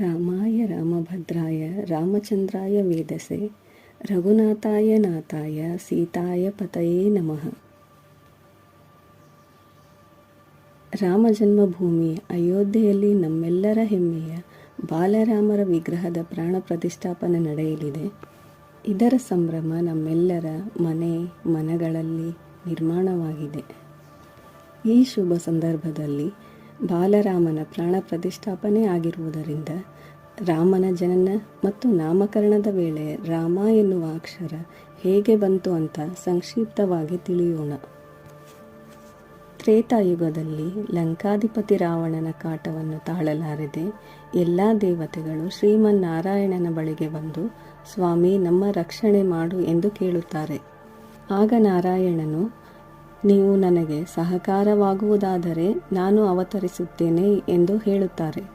ರಾಮಾಯ ರಾಮಭದ್ರಾಯ ರಾಮಚಂದ್ರಾಯ ವೇದಸೆ, ರಘುನಾಥಾಯ ನಾಥಾಯ, ಸೀತಾಯ ಪತಯೇ ನಮಃ. ರಾಮ ಜನ್ಮಭೂಮಿ ಅಯೋಧ್ಯೆಯಲ್ಲಿ ನಮ್ಮೆಲ್ಲರ ಹೆಮ್ಮೆಯ ಬಾಲರಾಮರ ವಿಗ್ರಹದ ಪ್ರಾಣ ಪ್ರತಿಷ್ಠಾಪನೆ ನಡೆಯಲಿದೆ. ಇದರ ಸಂಭ್ರಮ ನಮ್ಮೆಲ್ಲರ ಮನೆ, ಮನಗಳಲ್ಲಿ ನಿರ್ಮಾಣವಾಗಿದೆ. ಈ ಶುಭ ಸಂದರ್ಭದಲ್ಲಿ ಬಾಲರಾಮನ ಪ್ರಾಣ ಪ್ರತಿಷ್ಠಾಪನೆ ಆಗಿರುವುದರಿಂದ ರಾಮನ ಜನನ ಮತ್ತು ನಾಮಕರಣದ ವೇಳೆ ರಾಮ ಎನ್ನುವ ಅಕ್ಷರ ಹೇಗೆ ಬಂತು ಅಂತ ಸಂಕ್ಷಿಪ್ತವಾಗಿ ತಿಳಿಯೋಣ. ತ್ರೇತಾಯುಗದಲ್ಲಿ ಲಂಕಾಧಿಪತಿ ರಾವಣನ ಕಾಟವನ್ನು ತಾಳಲಾರದೆ ಎಲ್ಲ ದೇವತೆಗಳು ಶ್ರೀಮನ್ನಾರಾಯಣನ ಬಳಿಗೆ ಬಂದು, ಸ್ವಾಮಿ, ನಮ್ಮ ರಕ್ಷಣೆ ಮಾಡು ಎಂದು ಕೇಳುತ್ತಾರೆ. ಆಗ ನಾರಾಯಣನು ನೀವು ನನಗೆ ಸಹಕಾರವಾಗುವುದಾದರೆ ನಾನು ಅವತರಿಸುತ್ತೇನೆ ಎಂದು ಹೇಳುತ್ತಾರೆ.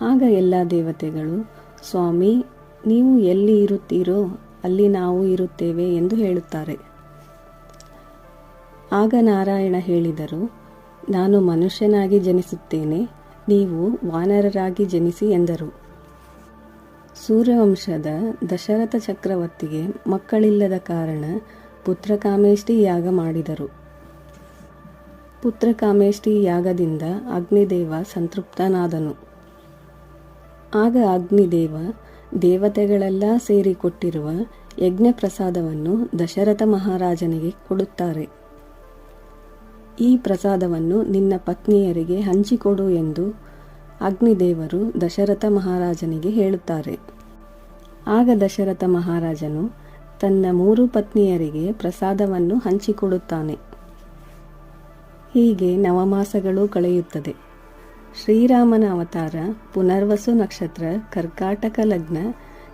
ಆಗ ಎಲ್ಲ ದೇವತೆಗಳು, ಸ್ವಾಮಿ, ನೀವು ಎಲ್ಲಿ ಇರುತ್ತೀರೋ ಅಲ್ಲಿ ನಾವು ಇರುತ್ತೇವೆ ಎಂದು ಹೇಳುತ್ತಾರೆ. ಆಗ ನಾರಾಯಣ ಹೇಳಿದರು, ನಾನು ಮನುಷ್ಯನಾಗಿ ಜನಿಸುತ್ತೇನೆ, ನೀವು ವಾನರರಾಗಿ ಜನಿಸಿ ಎಂದರು. ಸೂರ್ಯವಂಶದ ದಶರಥ ಚಕ್ರವರ್ತಿಗೆ ಮಕ್ಕಳಿಲ್ಲದ ಕಾರಣ ಪುತ್ರಕಾಮೇಷ್ಟಿ ಯಾಗ ಮಾಡಿದರು. ಪುತ್ರಕಾಮೇಷ್ಟಿ ಯಾಗದಿಂದ ಅಗ್ನಿದೇವ ಸಂತೃಪ್ತನಾದನು. ಆಗ ಅಗ್ನಿದೇವ ದೇವತೆಗಳೆಲ್ಲ ಸೇರಿ ಕೊಟ್ಟಿರುವ ಯಜ್ಞ ಪ್ರಸಾದವನ್ನು ದಶರಥ ಮಹಾರಾಜನಿಗೆ ಕೊಡುತ್ತಾರೆ. ಈ ಪ್ರಸಾದವನ್ನು ನಿನ್ನ ಪತ್ನಿಯರಿಗೆ ಹಂಚಿಕೊಡು ಎಂದು ಅಗ್ನಿದೇವರು ದಶರಥ ಮಹಾರಾಜನಿಗೆ ಹೇಳುತ್ತಾರೆ. ಆಗ ದಶರಥ ಮಹಾರಾಜನು ತನ್ನ ಮೂರು ಪತ್ನಿಯರಿಗೆ ಪ್ರಸಾದವನ್ನು ಹಂಚಿಕೊಡುತ್ತಾನೆ. ಹೀಗೆ ನವಮಾಸಗಳು ಕಳೆಯುತ್ತದೆ. ಶ್ರೀರಾಮನ ಅವತಾರ ಪುನರ್ವಸು ನಕ್ಷತ್ರ, ಕರ್ಕಾಟಕ ಲಗ್ನ,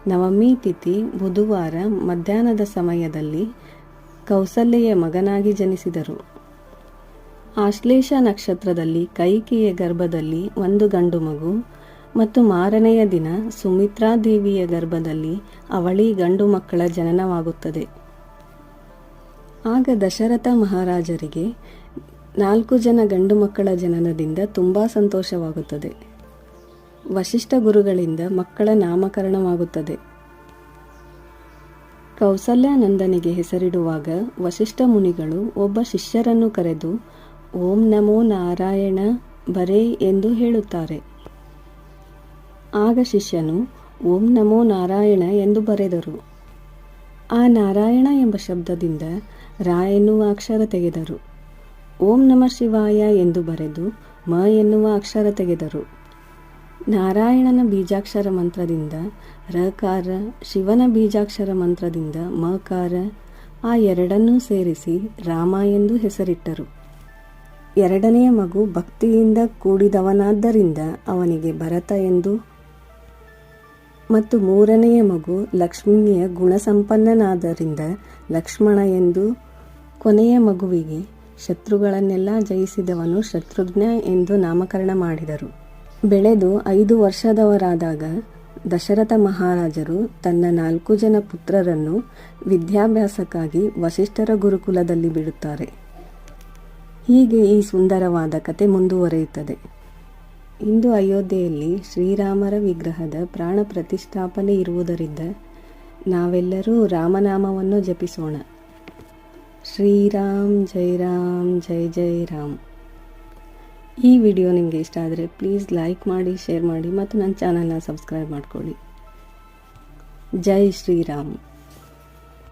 ನವಮಿ ತಿಥಿ, ಬುಧವಾರ ಮಧ್ಯಾಹ್ನದ ಸಮಯದಲ್ಲಿ ಕೌಸಲ್ಯೆಯ ಮಗನಾಗಿ ಜನಿಸಿದರು. ಆಶ್ಲೇಷ ನಕ್ಷತ್ರದಲ್ಲಿ ಕೈಕೆಯ ಗರ್ಭದಲ್ಲಿ ಒಂದು ಗಂಡು ಮಗು ಮತ್ತು ಮಾರನೆಯ ದಿನ ಸುಮಿತ್ರಾ ದೇವಿಯ ಗರ್ಭದಲ್ಲಿ ಅವಳಿ ಗಂಡು ಮಕ್ಕಳ ಜನನವಾಗುತ್ತದೆ. ಆಗ ದಶರಥ ಮಹಾರಾಜರಿಗೆ ನಾಲ್ಕು ಜನ ಗಂಡು ಮಕ್ಕಳ ಜನನದಿಂದ ತುಂಬ ಸಂತೋಷವಾಗುತ್ತದೆ. ವಶಿಷ್ಠ ಗುರುಗಳಿಂದ ಮಕ್ಕಳ ನಾಮಕರಣವಾಗುತ್ತದೆ. ಕೌಸಲ್ಯಾನಂದನಿಗೆ ಹೆಸರಿಡುವಾಗ ವಶಿಷ್ಠ ಮುನಿಗಳು ಒಬ್ಬ ಶಿಷ್ಯರನ್ನು ಕರೆದು, ಓಂ ನಮೋ ನಾರಾಯಣ ಬರೇ ಎಂದು ಹೇಳುತ್ತಾರೆ. ಆಗ ಶಿಷ್ಯನು, ಓಂ ನಮೋ ನಾರಾಯಣ ಎಂದು ಬರೆದರು. ಆ ನಾರಾಯಣ ಎಂಬ ಶಬ್ದದಿಂದ ರಾ ಎನ್ನುವ ಅಕ್ಷರ ತೆಗೆದರು. ಓಂ ನಮ ಶಿವಾಯ ಎಂದು ಬರೆದು ಮ ಎನ್ನುವ ಅಕ್ಷರ ತೆಗೆದರು. ನಾರಾಯಣನ ಬೀಜಾಕ್ಷರ ಮಂತ್ರದಿಂದ ರಕಾರ, ಶಿವನ ಬೀಜಾಕ್ಷರ ಮಂತ್ರದಿಂದ ಮಕಾರ, ಆ ಎರಡನ್ನೂ ಸೇರಿಸಿ ರಾಮ ಎಂದು ಹೆಸರಿಟ್ಟರು. ಎರಡನೆಯ ಮಗು ಭಕ್ತಿಯಿಂದ ಕೂಡಿದವನಾದ್ದರಿಂದ ಅವನಿಗೆ ಭರತ ಎಂದು ಮತ್ತು ಮೂರನೆಯ ಮಗು ಲಕ್ಷ್ಮಿಯ ಗುಣಸಂಪನ್ನನಾದರಿಂದ ಲಕ್ಷ್ಮಣ ಎಂದು ಕೊನೆಯ ಮಗುವಿಗೆ ಶತ್ರುಗಳನ್ನೆಲ್ಲ ಜಯಿಸಿದವನು ಶತ್ರುಘ್ನ ಎಂದು ನಾಮಕರಣ ಮಾಡಿದರು. ಬೆಳೆದು ಐದು ವರ್ಷದವರಾದಾಗ ದಶರಥ ಮಹಾರಾಜರು ತನ್ನ ನಾಲ್ಕು ಜನ ಪುತ್ರರನ್ನು ವಿದ್ಯಾಭ್ಯಾಸಕ್ಕಾಗಿ ವಸಿಷ್ಠರ ಗುರುಕುಲದಲ್ಲಿ ಬಿಡುತ್ತಾರೆ. ಹೀಗೆ ಈ ಸುಂದರವಾದ ಕತೆ ಮುಂದುವರಿಯುತ್ತದೆ. ಇಂದು ಅಯೋಧ್ಯೆಯಲ್ಲಿ ಶ್ರೀರಾಮರ ವಿಗ್ರಹದ ಪ್ರಾಣ ಪ್ರತಿಷ್ಠಾಪನೆ ಇರುವುದರಿಂದ ನಾವೆಲ್ಲರೂ ರಾಮನಾಮವನ್ನು ಜಪಿಸೋಣ. ಶ್ರೀರಾಮ್ ಜೈ ರಾಮ್ ಜೈ ಜೈ ರಾಮ್. ಈ ವಿಡಿಯೋ ನಿಮಗೆ ಇಷ್ಟ ಆದರೆ ಪ್ಲೀಸ್ ಲೈಕ್ ಮಾಡಿ, ಶೇರ್ ಮಾಡಿ ಮತ್ತು ನನ್ನ ಚಾನಲ್ನ ಸಬ್ಸ್ಕ್ರೈಬ್ ಮಾಡ್ಕೊಳ್ಳಿ. ಜೈ ಶ್ರೀರಾಮ್.